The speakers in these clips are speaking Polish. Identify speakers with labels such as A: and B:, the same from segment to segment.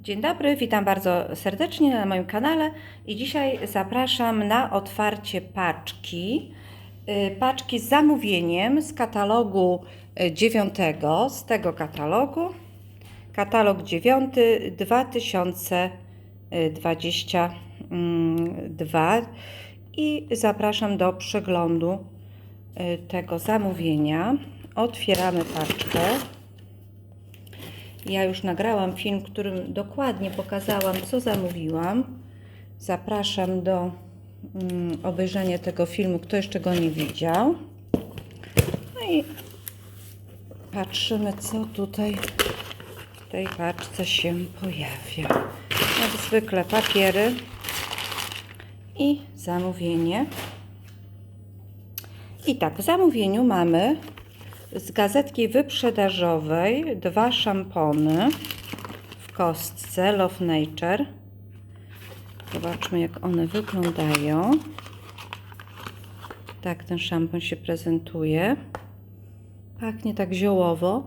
A: Dzień dobry, witam bardzo serdecznie na moim kanale i dzisiaj zapraszam na otwarcie paczki. Y, Paczki z zamówieniem z katalogu y, dziewiątego, z tego katalogu. Katalog 9 2022 i zapraszam do przeglądu y, tego zamówienia. Otwieramy paczkę. Ja już nagrałam film, w którym dokładnie pokazałam, co zamówiłam. Zapraszam do mm, obejrzenia tego filmu, kto jeszcze go nie widział. No i patrzymy, co tutaj w tej paczce się pojawia. Jak zwykle papiery i zamówienie. I tak, w zamówieniu mamy z gazetki wyprzedażowej dwa szampony w kostce Love Nature. Zobaczmy, jak one wyglądają. Tak ten szampon się prezentuje. Pachnie tak ziołowo.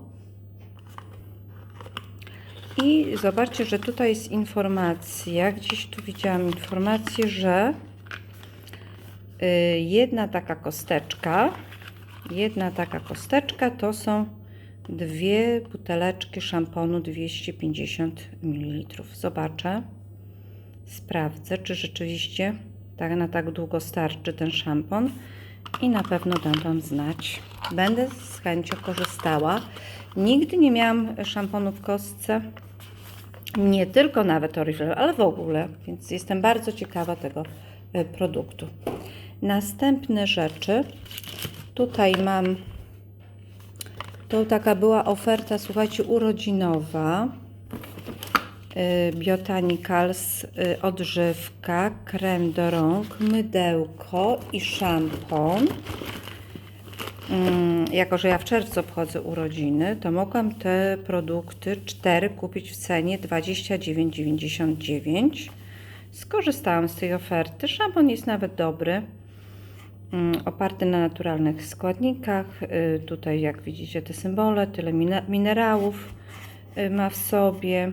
A: I zobaczcie, że tutaj jest informacja, gdzieś tu widziałam informację, że y, jedna taka kosteczka Jedna taka kosteczka to są dwie buteleczki szamponu 250 ml. Zobaczę, sprawdzę, czy rzeczywiście tak na tak długo starczy ten szampon i na pewno dam Wam znać. Będę z chęcią korzystała. Nigdy nie miałam szamponu w kostce, nie tylko nawet Oriflame, ale w ogóle, więc jestem bardzo ciekawa tego e, produktu. Następne rzeczy Tutaj mam, to taka była oferta, słuchajcie, urodzinowa. Biotanicals y, odżywka, krem do rąk, mydełko i szampon. Mm, jako, że ja w czerwcu obchodzę urodziny, to mogłam te produkty 4 kupić w cenie 29,99. Skorzystałam z tej oferty. Szampon jest nawet dobry. Mm, oparty na naturalnych składnikach. Y, tutaj, jak widzicie, te symbole, tyle minerałów y, ma w sobie.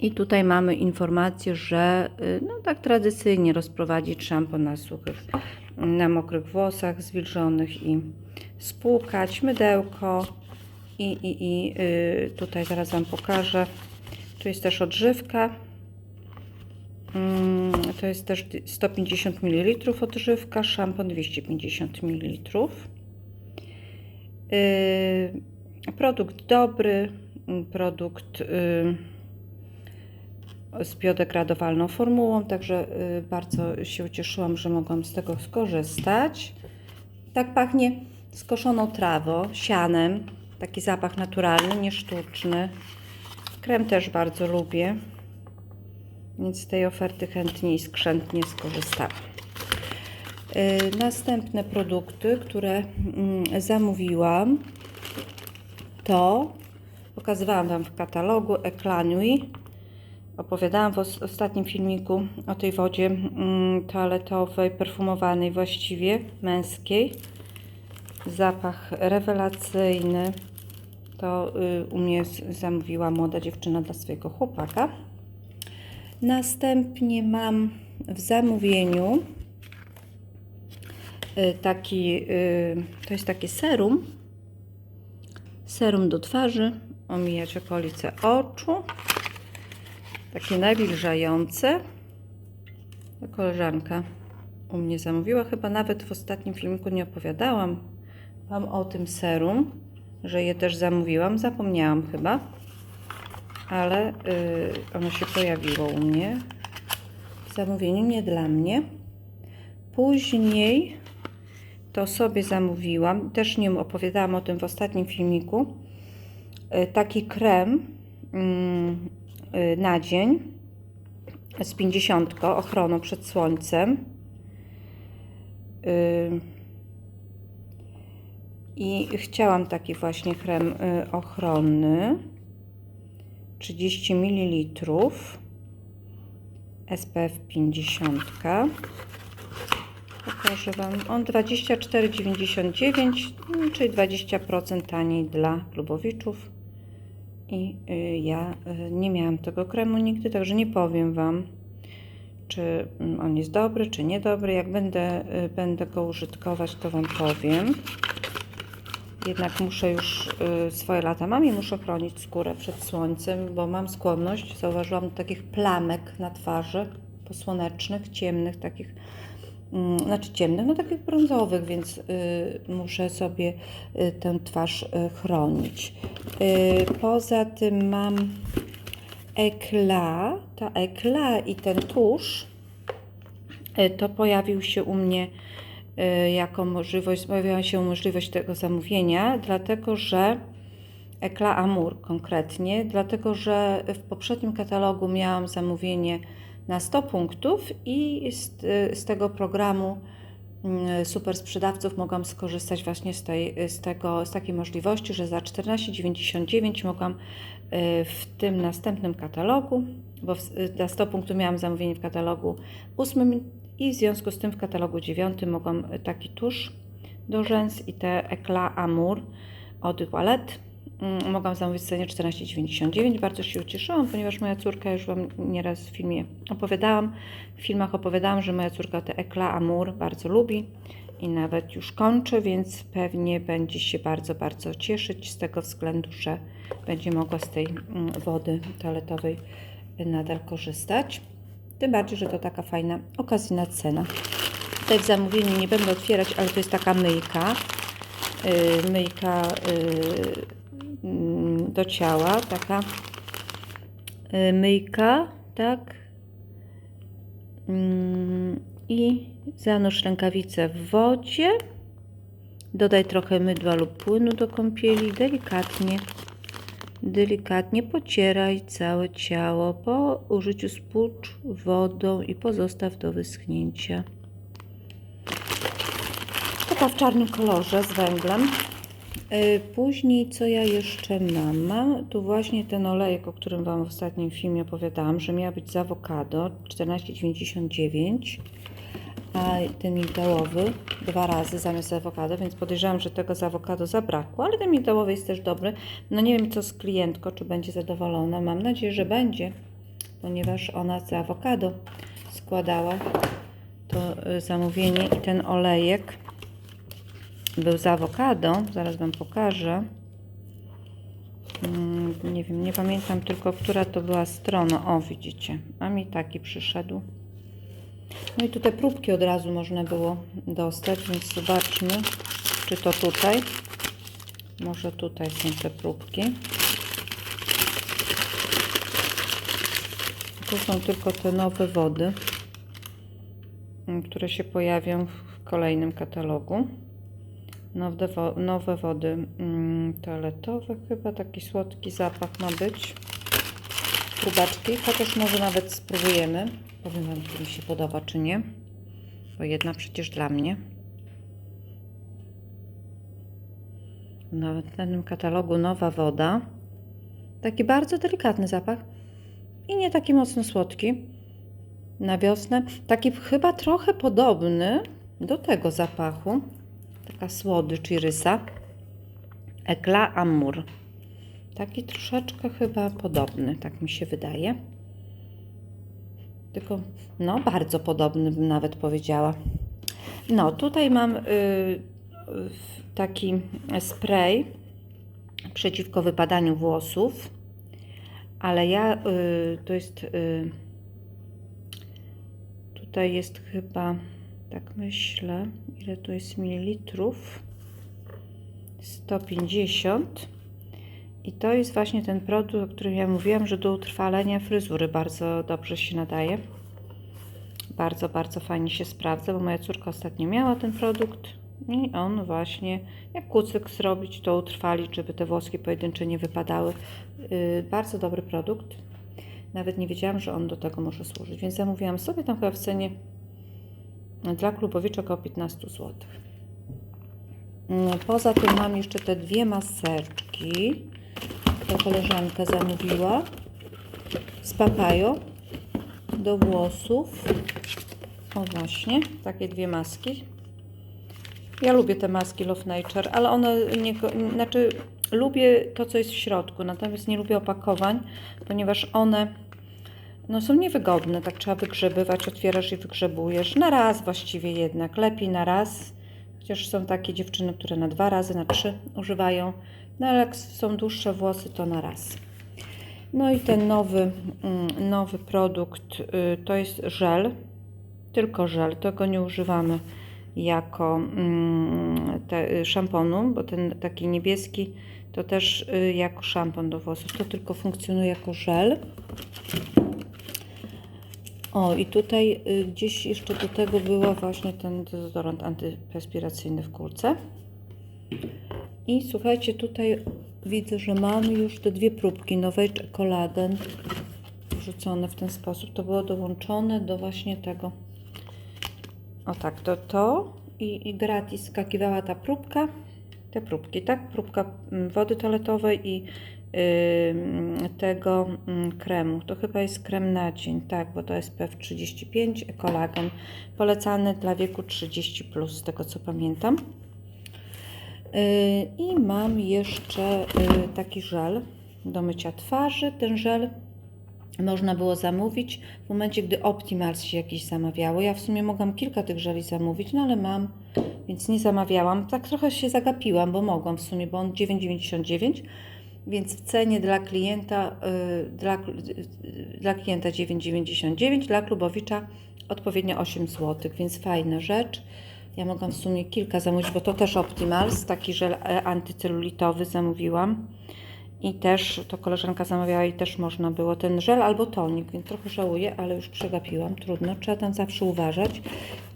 A: I tutaj mamy informację, że y, no tak tradycyjnie rozprowadzić szampon na suchych, na mokrych włosach zwilżonych i spłukać mydełko. I, i, i tutaj zaraz Wam pokażę. Tu jest też odżywka to jest też 150 ml odżywka, szampon 250 ml. Yy, produkt dobry, mm, produkt yy, z biodegradowalną formułą, także yy, bardzo się ucieszyłam, że mogłam z tego skorzystać. Tak pachnie skoszoną trawą, sianem, taki zapach naturalny, nie sztuczny. Krem też bardzo lubię więc z tej oferty chętnie i skrzętnie skorzystałam. Y, następne produkty, które mm, zamówiłam, to pokazywałam Wam w katalogu Eclanui. Opowiadałam w ostatnim filmiku o tej wodzie mm, toaletowej, perfumowanej właściwie, męskiej. Zapach rewelacyjny. To y, u mnie zamówiła młoda dziewczyna dla swojego chłopaka. Następnie mam w zamówieniu y, taki, y, to jest takie serum, serum do twarzy, omijać okolice oczu, takie nawilżające. Koleżanka u mnie zamówiła, chyba nawet w ostatnim filmiku nie opowiadałam Wam o tym serum, że je też zamówiłam, zapomniałam chyba ale y, ono się pojawiło u mnie w zamówieniu, nie dla mnie. Później to sobie zamówiłam, też nie opowiadałam o tym w ostatnim filmiku, y, taki krem mm, y, na dzień z 50 ochroną przed słońcem. I chciałam taki właśnie krem ochronny. 30 ml SPF 50 pokażę Wam on 24,99 czyli 20% taniej dla klubowiczów i y, ja y, nie miałam tego kremu nigdy, także nie powiem Wam, czy mm, on jest dobry, czy niedobry. Jak będę, y, będę go użytkować, to Wam powiem. Jednak muszę już y, swoje lata mam i muszę chronić skórę przed słońcem, bo mam skłonność, zauważyłam, takich plamek na twarzy posłonecznych, ciemnych, takich, mm, znaczy ciemnych, no takich brązowych, więc y, muszę sobie y, tę twarz chronić. Poza tym mam ekla, ta ekla i ten tusz, to pojawił się u mnie jako możliwość, pojawiła się możliwość tego zamówienia, dlatego że Ekla Amour konkretnie, dlatego że w poprzednim katalogu miałam zamówienie na 100 punktów i z, z tego programu mm, super sprzedawców mogłam skorzystać właśnie z, tej, z, tego, z takiej możliwości, że za 14,99 mogłam y, w tym następnym katalogu, bo na 100 punktów miałam zamówienie w katalogu 8 i w związku z tym w katalogu 9 mogłam taki tusz do rzęs i te Eclat Amour od Toilette mm, mogłam zamówić w cenie 14,99. Bardzo się ucieszyłam, ponieważ moja córka, już Wam nieraz w filmie opowiadałam, w filmach opowiadałam, że moja córka te Eclat Amour bardzo lubi i nawet już kończy, więc pewnie będzie się bardzo, bardzo cieszyć z tego względu, że będzie mogła z tej mm, wody toaletowej nadal korzystać. Tym bardziej, że to taka fajna, okazyjna cena. Tutaj w zamówieniu nie będę otwierać, ale to jest taka myjka. Yy, myjka yy, do ciała, taka yy, myjka, tak. Mm, I zanurz rękawice w wodzie. Dodaj trochę mydła lub płynu do kąpieli. Delikatnie, delikatnie pocieraj całe ciało. Po użyciu spłucz wodą i pozostaw do wyschnięcia. Taka w czarnym kolorze z węglem. Yy, Później co ja jeszcze mam? Mam tu właśnie ten olejek, o którym Wam w ostatnim filmie opowiadałam, że miał być z awokado 14,99 a ten migdałowy dwa razy zamiast awokado, więc podejrzewam, że tego z awokado zabrakło, ale ten migdałowy jest też dobry. No nie wiem co z klientką, czy będzie zadowolona. Mam nadzieję, że będzie, ponieważ ona z awokado składała to y, zamówienie i ten olejek był z awokado. Zaraz Wam pokażę. Mm, Nie wiem, nie pamiętam tylko, która to była strona. O, widzicie, a mi taki przyszedł. No i tutaj próbki od razu można było dostać, więc zobaczmy, czy to tutaj. Może tutaj są te próbki. Tu są tylko te nowe wody, które się pojawią w kolejnym katalogu. Nowe, nowe wody mm, toaletowe, chyba taki słodki zapach ma być. Próbaczki, chociaż może nawet spróbujemy. Powiem Wam, czy mi się podoba, czy nie. Bo jedna przecież dla mnie. Nawet w tym katalogu nowa woda. Taki bardzo delikatny zapach. I nie taki mocno słodki. Na wiosnę. Taki chyba trochę podobny do tego zapachu. Taka słodycz rysa. Eclat Amour. Taki troszeczkę chyba podobny, tak mi się wydaje. Tylko, no, bardzo podobny bym nawet powiedziała. No, tutaj mam y, taki spray przeciwko wypadaniu włosów, ale ja y, to jest. Y, tutaj jest chyba, tak myślę, ile tu jest mililitrów? 150. I to jest właśnie ten produkt, o którym ja mówiłam, że do utrwalenia fryzury bardzo dobrze się nadaje. Bardzo, bardzo fajnie się sprawdza, bo moja córka ostatnio miała ten produkt i on właśnie, jak kucyk zrobić, to utrwalić, żeby te włoski pojedyncze nie wypadały. Yy, bardzo dobry produkt. Nawet nie wiedziałam, że on do tego może służyć, więc zamówiłam sobie tam chyba w cenie dla klubowiczek około 15 zł. Poza tym mam jeszcze te dwie maseczki. To koleżanka zamówiła z papają do włosów. O właśnie, takie dwie maski. Ja lubię te maski Love Nature, ale one nie, znaczy lubię to, co jest w środku, natomiast nie lubię opakowań, ponieważ one no, są niewygodne. Tak trzeba wygrzebywać, otwierasz i wygrzebujesz. Na raz właściwie jednak. Lepiej na raz. Chociaż są takie dziewczyny, które na dwa razy, na trzy używają. No ale jak są dłuższe włosy, to na raz. No i ten nowy, mm, nowy produkt y, to jest żel. Tylko żel. Tego nie używamy jako mm, te, y, szamponu, bo ten taki niebieski to też y, jako szampon do włosów. To tylko funkcjonuje jako żel. O, i tutaj gdzieś jeszcze do tego była właśnie ten dezodorant antyperspiracyjny w kulce. I słuchajcie, tutaj widzę, że mamy już te dwie próbki Novage Collagen wrzucone w ten sposób. To było dołączone do właśnie tego. O tak, to to i, i gratis skakiwała ta próbka. Te próbki, tak? Próbka mm, wody toaletowej i yy, tego mm, kremu. To chyba jest krem na dzień, tak, bo to SPF 35, kolagen. Polecany dla wieku 30, plus, z tego co pamiętam. Yy, I mam jeszcze yy, taki żel do mycia twarzy. Ten żel można było zamówić w momencie, gdy Optimals się jakiś zamawiało. Ja w sumie mogłam kilka tych żeli zamówić, no ale mam, więc nie zamawiałam. Tak trochę się zagapiłam, bo mogłam w sumie, bo on 9,99, więc w cenie dla klienta, yy, dla, dla klienta 9,99, dla klubowicza odpowiednio 8 zł, więc fajna rzecz. Ja mogłam w sumie kilka zamówić, bo to też Optimals, taki żel e, antycelulitowy zamówiłam. I też to koleżanka zamawiała i też można było ten żel albo tonik, więc trochę żałuję, ale już przegapiłam. Trudno, trzeba tam zawsze uważać.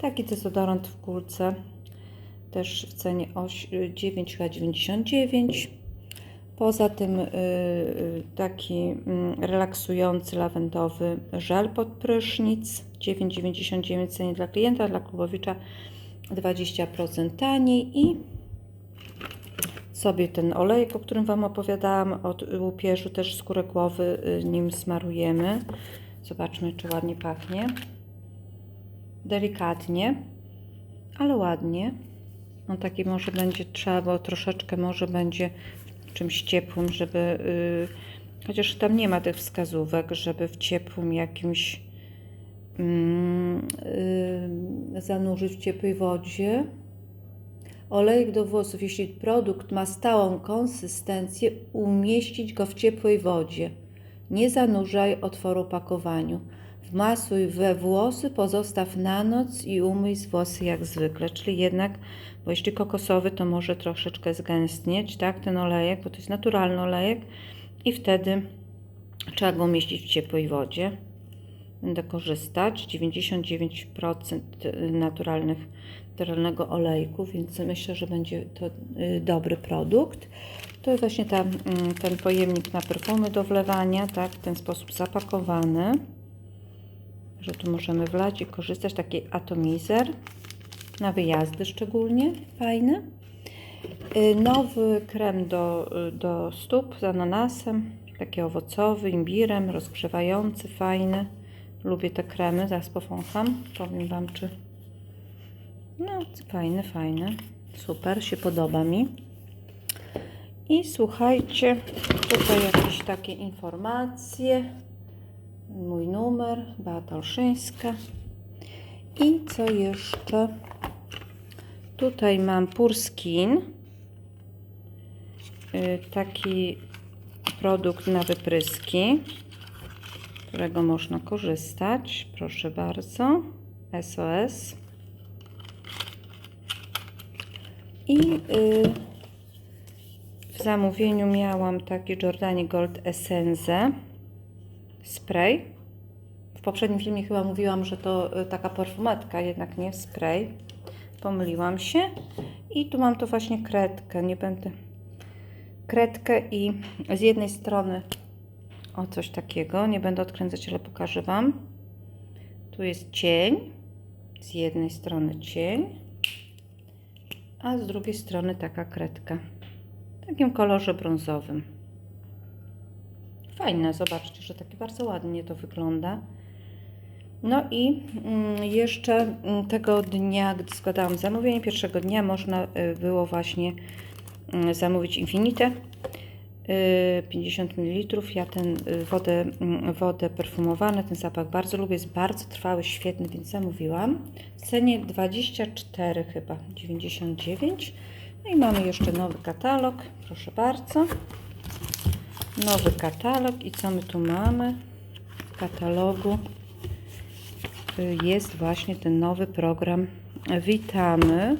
A: Taki dezodorant w kulce też w cenie 9,99. Poza tym yy, taki yy, relaksujący lawendowy żel pod prysznic 9,99 w cenie dla klienta, dla klubowicza 20% taniej i sobie ten olejek, o którym Wam opowiadałam, od łupieżu też skórę głowy y, nim smarujemy. Zobaczmy, czy ładnie pachnie. Delikatnie, ale ładnie. On taki może będzie trzeba, bo troszeczkę może będzie czymś ciepłym, żeby, yy, chociaż tam nie ma tych wskazówek, żeby w ciepłym jakimś zanurzyć w ciepłej wodzie. Olejek do włosów, jeśli produkt ma stałą konsystencję, umieścić go w ciepłej wodzie. Nie zanurzaj otworu opakowaniu. Wmasuj we włosy, pozostaw na noc i umyj z włosy jak zwykle. Czyli jednak, bo jeśli kokosowy, to może troszeczkę zgęstnieć, tak, ten olejek, bo to jest naturalny olejek i wtedy trzeba go umieścić w ciepłej wodzie. Będę korzystać. 99% naturalnych naturalnego olejku, więc myślę, że będzie to y, dobry produkt. To jest właśnie ta, mm, ten pojemnik na perfumy do wlewania, tak, w ten sposób zapakowany, że tu możemy wlać i korzystać. Taki atomizer na wyjazdy szczególnie, fajny. Y, nowy krem do, y, do stóp z ananasem, taki owocowy, imbirem, rozgrzewający, fajny. Lubię te kremy, zaraz powącham, powiem Wam, czy no, fajny, fajny. Super, się podoba mi. I słuchajcie, tutaj jakieś takie informacje. Mój numer, Beata Olszyńska. I co jeszcze? Tutaj mam Purskin. Y, taki produkt na wypryski, którego można korzystać. Proszę bardzo. SOS. I y, w zamówieniu miałam taki Giordani Gold Essence spray. W poprzednim filmie chyba mówiłam, że to y, taka perfumetka, jednak nie spray. Pomyliłam się. I tu mam to właśnie kredkę. Nie będę kredkę i z jednej strony o coś takiego. Nie będę odkręcać, ale pokażę Wam. Tu jest cień. Z jednej strony cień a z drugiej strony taka kredka w takim kolorze brązowym. Fajne, zobaczcie, że takie bardzo ładnie to wygląda. No i mm, jeszcze mm, tego dnia, gdy składałam zamówienie, pierwszego dnia można y, było właśnie mm, zamówić Infinite 50 ml. Ja ten y, wodę, mm, wodę perfumowaną, ten zapach bardzo lubię, jest bardzo trwały, świetny, więc zamówiłam. W cenie 24 chyba, 99. No i mamy jeszcze nowy katalog, proszę bardzo. Nowy katalog i co my tu mamy w katalogu? Y, Jest właśnie ten nowy program Witamy.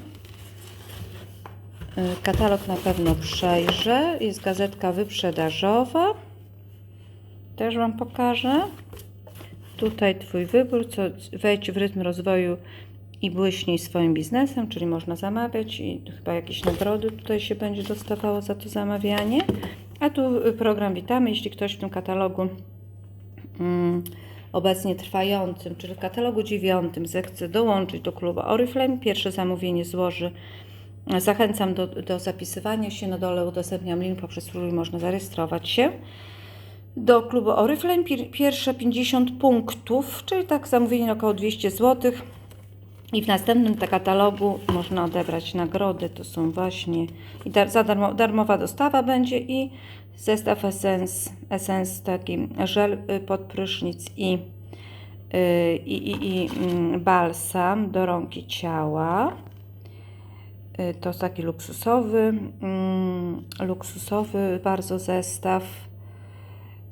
A: Y, Katalog na pewno przejrzę. Jest gazetka wyprzedażowa. Też Wam pokażę. Tutaj Twój wybór, co wejdź w rytm rozwoju i błyśnij swoim biznesem, czyli można zamawiać i chyba jakieś nagrody tutaj się będzie dostawało za to zamawianie. A tu program Witamy. Jeśli ktoś w tym katalogu mm, obecnie trwającym, czyli w katalogu dziewiątym zechce dołączyć do klubu Oriflame, pierwsze zamówienie złoży. Zachęcam do, do zapisywania się. Na dole udostępniam link, poprzez który można zarejestrować się do klubu Oriflame. Pier- Pierwsze 50 punktów, czyli tak zamówienie około 200 zł. I w następnym katalogu można odebrać nagrody. To są właśnie i dar, za darmo, darmowa dostawa będzie i zestaw Essence, Essence taki żel y, pod prysznic i, y, i, i, i mm, balsam do rąk i ciała. Y, To jest taki luksusowy, mm, luksusowy bardzo zestaw.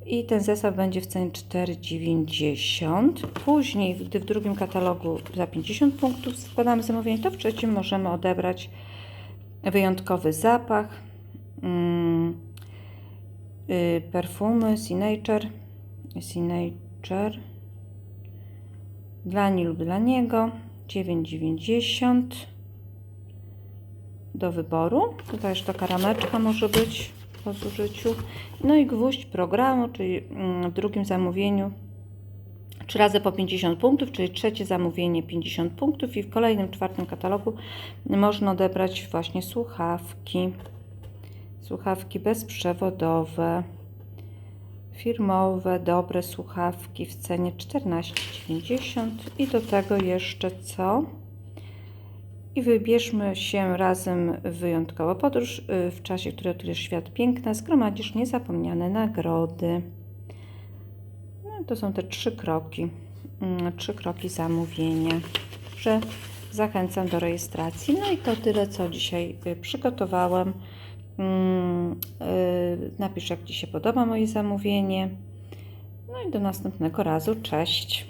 A: I ten zestaw będzie w cenie 4,90. Później, gdy w drugim katalogu za 50 punktów składamy zamówienie, to w trzecim możemy odebrać wyjątkowy zapach, mm, y, perfumy Signature, Signature dla niej lub dla niego 9,90 do wyboru. Tutaj jeszcze taka rameczka może być po zużyciu. No i gwóźdź programu, czyli mm, w drugim zamówieniu 3 razy po 50 punktów, czyli trzecie zamówienie 50 punktów i w kolejnym, czwartym katalogu można odebrać właśnie słuchawki. Słuchawki bezprzewodowe, firmowe, dobre słuchawki w cenie 14,90 i do tego jeszcze co? I wybierzmy się razem w wyjątkową podróż y, w czasie, który odkryjesz świat piękna, zgromadzisz niezapomniane nagrody. No, to są te trzy kroki, mm, trzy kroki zamówienia. Że zachęcam do rejestracji. No i to tyle, co dzisiaj y, przygotowałam. Mm, y, Napisz, jak Ci się podoba moje zamówienie. No i do następnego razu. Cześć.